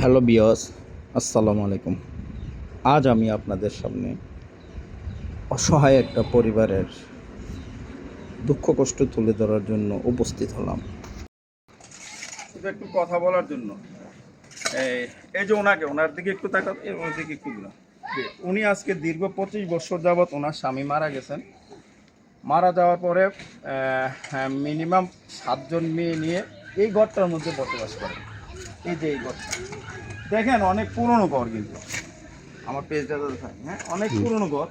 Hello বিয়স আসসালামু আলাইকুম। আজ আমি আপনাদের সামনে অসহায় একটা পরিবারের দুঃখ কষ্ট তুলে ধরার জন্য উপস্থিত হলাম। একটু কথা বলার জন্য। এই যে ওনাকে, ওনার দিকে একটু এই ওনার দিকে একটু উনি আজকে দীর্ঘ পঁচিশ বছর যাবৎ ওনার স্বামী মারা গেছেন। মারা যাওয়ার পরে মিনিমাম সাতজন মেয়ে নিয়ে এই ঘরটার মধ্যে বসবাস করে এই যে এই ঘরটা। দেখেন অনেক পুরনো ঘর কিন্তু। আমার পেজটা থাকে হ্যাঁ? অনেক পুরনো ঘর।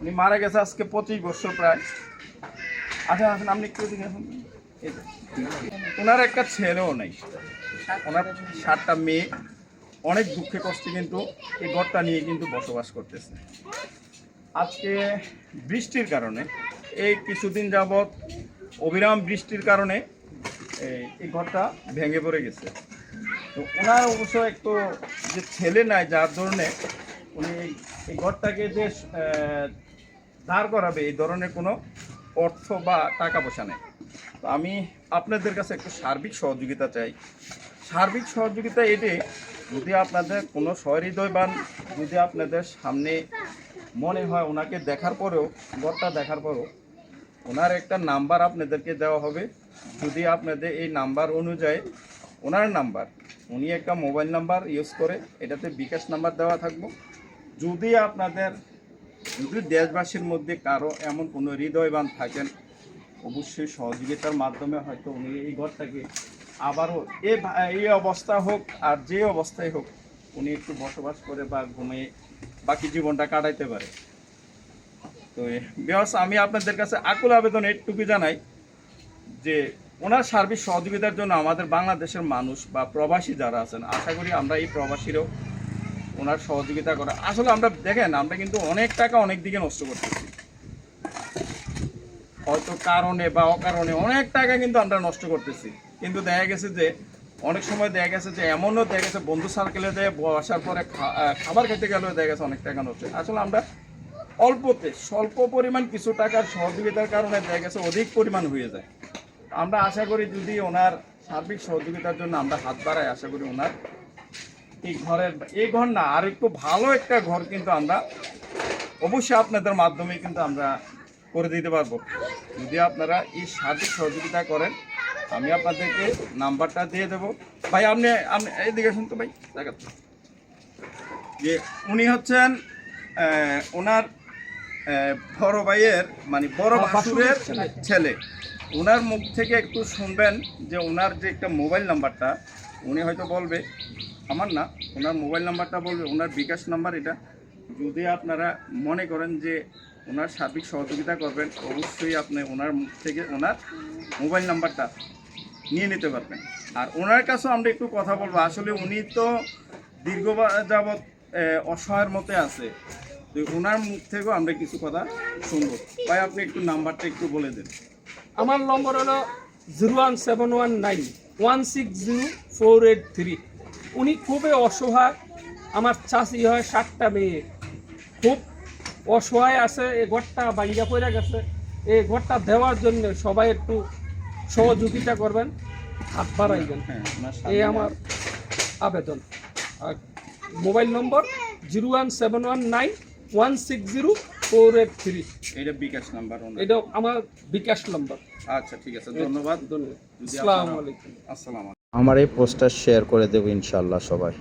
উনি মারা গেছে আজকে পঁচিশ বছর প্রায়। আচ্ছা আসেন আপনি একটু আসুন। ওনার একটা ছেলেও নেই। ওনার সাতটা মেয়ে। অনেক দুঃখে কষ্টে কিন্তু এই ঘরটা নিয়ে কিন্তু বসবাস করতেছে। আজকে বৃষ্টির কারণে এই কিছুদিন যাবৎ অবিরাম বৃষ্টির কারণে এই- ঘরটা ভেঙে পড়ে গেছে। তো ওনার অবশ্য একটু যে ছেলে নাই, যার ধরনে উনি এই- ঘরটাকে যে দাঁড় করাবে, এই ধরনের কোনো অর্থ বা টাকা পয়সা নেই। তো আমি আপনাদের কাছে একটু সার্বিক সহযোগিতা চাই। সার্বিক সহযোগিতা এটাই যদি আপনাদের কোনো সহৃদয়বান যদি আপনাদের সামনে মনে হয় ওনাকে দেখার পরেও, ঘরটা দেখার পরেও, ওনার একটা নাম্বার আপনাদেরকে দেওয়া হবে। যদি আপনাদের এই নাম্বার অনুযায়ী ওনার নাম্বার, উনি একটা মোবাইল নাম্বার ইউজ করে, এটাতে বিকাশ নাম্বার দেওয়া থাকব। যদি আপনাদের, যদি দেশবাসীর মধ্যে কারও এমন কোনো হৃদয়বান থাকেন, অবশ্যই সহযোগিতার মাধ্যমে হয়তো উনি এই ঘরটাকে আবারও এ এই অবস্থা হোক আর যে অবস্থায় হোক, উনি একটু বসবাস করে বা ঘুমিয়ে বাকি জীবনটা কাটাইতে পারে। তো বিয়স আমি আপনাদের কাছে আকুল আবেদন এইটুকু জানাই যে ওনার সার্বিক সহযোগিতার জন্য আমাদের বাংলাদেশের মানুষ বা প্রবাসী যারা আছেন, আশা করি আমরা এই প্রবাসীরাও ওনার সহযোগিতা করা। আসলে আমরা দেখেন, আমরা কিন্তু অনেক টাকা অনেক দিকে নষ্ট করতেছি। হয়তো কারণে বা অকারণে অনেক টাকা কিন্তু আমরা নষ্ট করতেছি। কিন্তু দেখা গেছে যে, অনেক সময় দেখা গেছে যে, এমনও দেখা গেছে বন্ধু সার্কেলে দিয়ে বসার পরে খাবার খেতে গেলেও দেখা গেছে অনেক টাকা নষ্ট। আসলে আমরা অল্পতে, স্বল্প পরিমাণ কিছু টাকার সহযোগিতার কারণে দেখা গেছে অধিক পরিমাণ হয়ে যায়। আমরা আশা করি যদি ওনার সার্বিক সহযোগিতার জন্য আমরা হাত বাড়াই আশা করি ওনার এই ঘরের এই ঘর না আর একটু ভালো একটা ঘর কিন্তু আমরা অবশ্যই আপনাদের মাধ্যমে কিন্তু আমরা করে দিতে পারব। যদি আপনারা এই সার্বিক সহযোগিতা করেন আমি আপনাদেরকে নাম্বারটা দিয়ে দেবো। ভাই আপনি আপনি এইদিকে শুন তো ভাই দেখাচ্ছি যে উনি হচ্ছেন ওনার বড় ভাইয়ের মানে বড় ভাসুরের ছেলে। ওনার মুখ থেকে একটু শুনবেন যে ওনার যে একটা মোবাইল নাম্বারটা, উনি হয়তো বলবে, আমার না, ওনার মোবাইল নাম্বারটা বলবে, ওনার বিকাশ নাম্বার এটা। যদি আপনারা মনে করেন যে ওনার সার্বিক সহযোগিতা করবেন, অবশ্যই আপনি ওনার মুখ থেকে ওনার মোবাইল নাম্বারটা নিয়ে নিতে পারবেন। আর ওনার কাছেও আমরা একটু কথা বলব। আসলে উনি তো দীর্ঘ যাবৎ অসহায়ের মতে আছে। তো ওনার মুখ থেকেও আমরা কিছু কথা শুনব। ভাই, আপনি একটু নাম্বারটা একটু বলে দেন। আমার নম্বর হলো zero one seven one nine one six zero four eight three. উনি খুবই অসহায়। আমার চাষি হয় সাতটা মেয়ে। খুব অসহায় আছে এই ঘরটা বাইঙ্গা পড়ে গেছে। এই ঘরটা দেওয়ার জন্য সবাই একটু সহযোগিতা করবেন। হাত বাড়াইবেন হ্যাঁ এই আমার আবেদন। আর mobile number zero one seven one nine one six zero four eight three এটা বিকাশ নাম্বার এটা আমার বিকাশ নম্বর। আচ্ছা ঠিক আছে ধন্যবাদ। ধন্যবাদ। আসসালামু আলাইকুম। আসসালাম আমার এই পোস্টার শেয়ার করে দেবো ইনশাল্লাহ সবাই।